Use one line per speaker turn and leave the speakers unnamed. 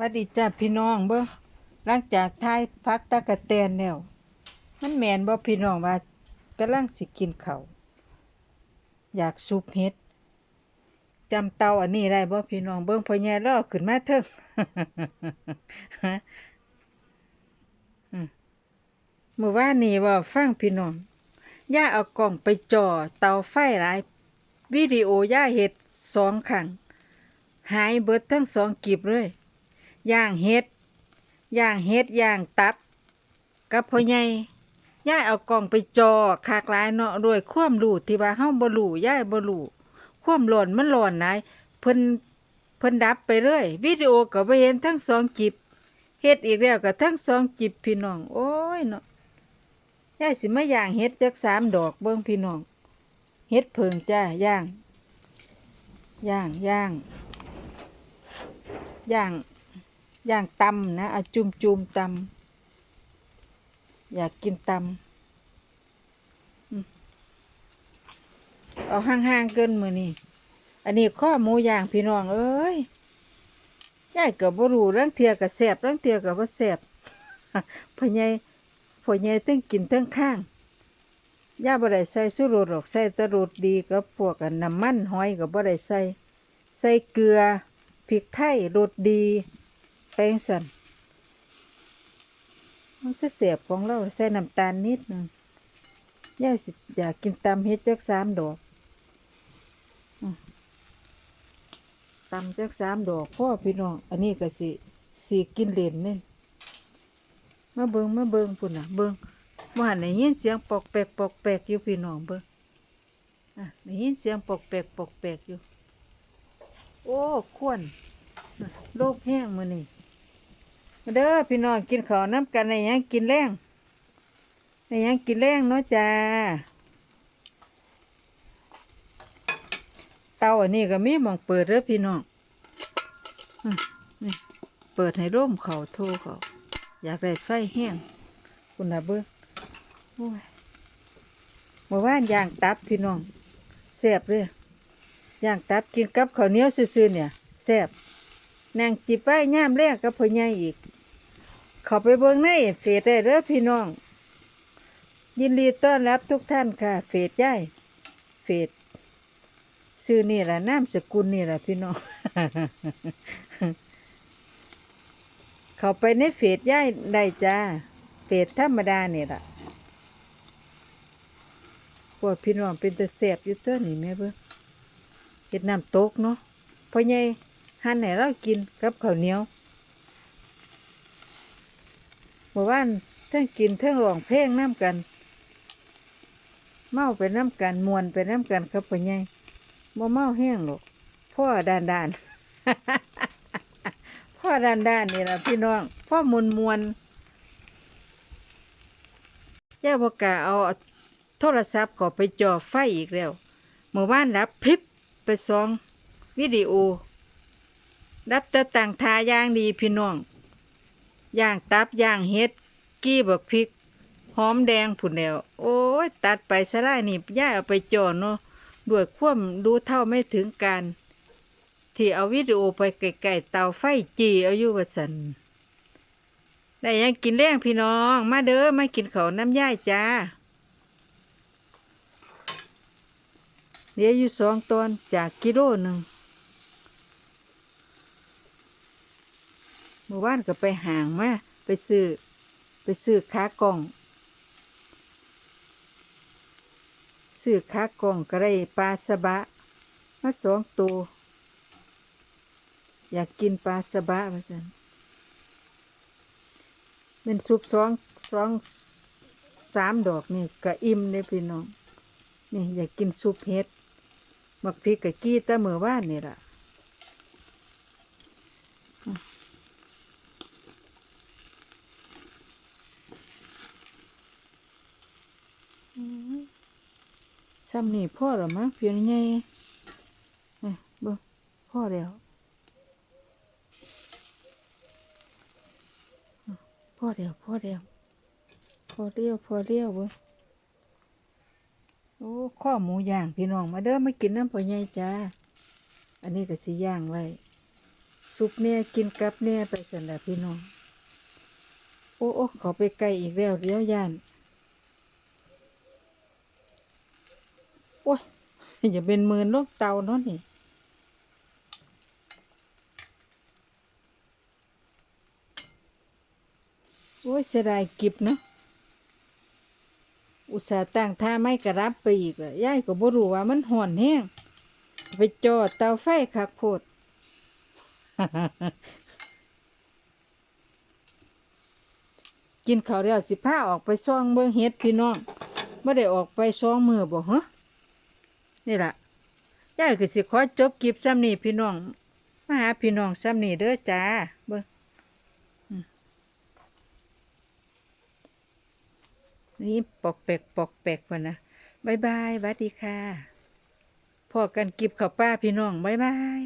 วัดดีจ้าพี่น้องเบิ่หลังจากท้ายพักตะกะแตนแล้วมันแม่นบ่พี่น้องว่ากำลังสิกินเขาอยากซุปเห็ดจำเตาอันนี้ได้บ่พี่น้องเบิ่งพ่อใหญ่รอขึ้นมาเถิงฮะอืมมื้อวานนี้เว่าฟังพี่น้องย่าเอากล้องไปจ่อเตาไฟหลายวิดีโอย่าเฮ็ดสองครั้งหายเบิดทั้งสองกีบเลย ย่างเฮ็ดย่างเฮ็ดย่างตับ กับพ่อใหญ่ย่ายเอากล่องไปจอคากลายเนาะด้วยความรู้ที่ว่าเฮาบ่รู้ย่ายบ่รู้ความร้อนมันร้อนหลายเพิ่นเพิ่นดับไปเลยวิดีโอก็บ่เห็นทั้งสองจิบเฮ็ดอีกแล้วก็ทั้งสองจิบพี่น้อง โอ้ยเนาะย่ายสิมาย่างเฮ็ดจักสามดอกเบิ่งพี่น้องเฮ็ดเพิงจ้าย่างย่างย่างย่าง ย่างตำนะเอาจุ่มจุ่มตำอยากกินตำอืมเอาห่างๆเกินมือนี่อันนี้ข้อหมูย่างพี่น้องเอ้ยยายกับบรูเรื่องเทียกับแสบเรื่องเทียกับว่าแสบพ่อใหญ่พ่อใหญ่ตึงกินตึงข้างย่าบ่ได้ใส่สุรสหรอกใส่ตะรสดีกับพวกนน้ำมันหอยกับบ่ได้ใส่ใส่เกลือพริกไทยรสดี แป้งสันมันก็เสียบของเราใส่น้ำตาลนิดหนึงย่าสิอยากกินตำเฮ็ดจักสามดอกตำจักสามดอกพ่อพี่น้อง อันนี้ก็สิสีกินเหรนนี่มาเบิงมาเบิงปุ่นน่ะ เบิงว่าไหนยินเสียงปอกแปกปอกแปกอยู่พี่น้องเบิงอะได้ยินเสียงปอกแปกปอกแปกอยู่ โอ้ ควนโรคแห้งมือนี่ มาเด้อพี่น้องกินข้าวน้ำกันในยังกินแรงในยังกินแรงเนาะจ้าเตาอันนี้ก็มีมองเปิดเด้อพี่น้องเปิดให้ร่มเขาโทเขาอยากได้ไฟแห้งคุณนะเบิ้งโอ้ยเมื่อวานย่างตับพี่น้องแซ่บเลยย่างตับกินกับข้าวเหนียวซื่อๆเนี่ยแซ่บนางจิบไปย่ามแรกกับพ่อใหญ่อีก ข้าไปเบิ่งในเฟซได้เด้อพี่น้อง ยินดีต้อนรับทุกท่านค่ะ เฟซย่ายเฟซชื่อนี่แหละนามสกุลนี่แหละพี่น้อง เขาไปในเฟซย่ายได้จ้าเฟซธรรมดานี่ล่ะพวกพี่น้องเป็นแต่แซ่บอยู่ตัวนี่แม่เบิ่งเฮ็ดน้ำตกเนาะพ่อใหญ่หั่นให้เรากินกับข้าวเหนียวเมื่อวานเทั้งกินเทั้งร้องเพลงน้ำกัน เมาไปน้ำกันมวนไปน้ำกันครับพ่อใหญ่บ่เมาแห้งหรอกพ่อดานดานพ่อดานดานนี่ละพี่น้องพ่อมวนมวนย่าบกาเอาโทรศัพท์เขอไปจ่อไฟอีกแล้วเมื่อวานรับพริบไปสองวิดีโอรับแตะต่างทายางดีพี่น้อง ย่างตับย่างเฮ็ด กี้บักพริกหอมแดงผุนแล้วโอ้ย ตัดไปสลายนี่ย่าเอาไปจ่อเนาะด้วยความรู้เท่าไม่ถึงการ ที่เอาวิดีโอไปไกลๆเตาไฟจีเอายู่ว่าสันได้ยังกินแรงพี่น้อง มาเด้อมากินข้าน้ำย่ายจ้าเหลืออยู่สองตอนจากกิโลหนึ่ง มื่อวานก็ไปห่างมาไปซื้อไปซื้อขากล่องซื้อขากล่องก็ได้ปลาสบะมาสองตัวอยากกินปลาสบะว่าสันเป็นซุปสองสองสามดอกนี่ก็อิ่มเลยพี่น้องนี่อยากกินซุปเห็ดมักพริกกะกี้ตะเมือว่านนี่ล่ะ ซ้ำนี่พ่อหรอมั้งเพียงไงเอ้ยเบิ่งพ่อแล้วพ่อเดียวพ่อเดียวพ่อเลี้ยวพ่อเลี้ยวเบ่โอ้ข้อหมูย่างพี่น้องมาเด้อมากินน้ำปลาใหญ่จ้าอันนี้ก็สิย่างไว้ซุปเนี่ยกินกับเนี่ยไปสันแหละพี่น้องโอ้โอ้ขอไปไกลอีกแล้วเดี๋ยวย่าน โอ้ย อย่าเป็นหมืนลูกเตาเนาะนี่โอ้ยเสียดายกิบเนาะอุตส่าห์ตั้งท่าไม่กระรับไปอีกอะยายก็บ่รู้ว่ามันห่อนแห้งไปจอดเตาไฟคักโพดกินข้าวแล้วสิพาออกไปซ่องเบิ่งเฮ็ดพี่น้องบ่ได้ออกไปซ่องมือบ่ฮะ นี่ล่ะยายคือสิขอจบกิฟซ้ำนี่พี่น้องมาหาพี่น้องซ้ำนี่เด้อจ้าเบิ้งนี่ปอกแปกปอกแปกวะนะบายบายสวัสดีค่ะพอกันกิบข้าวป้าพี่น้องบายบาย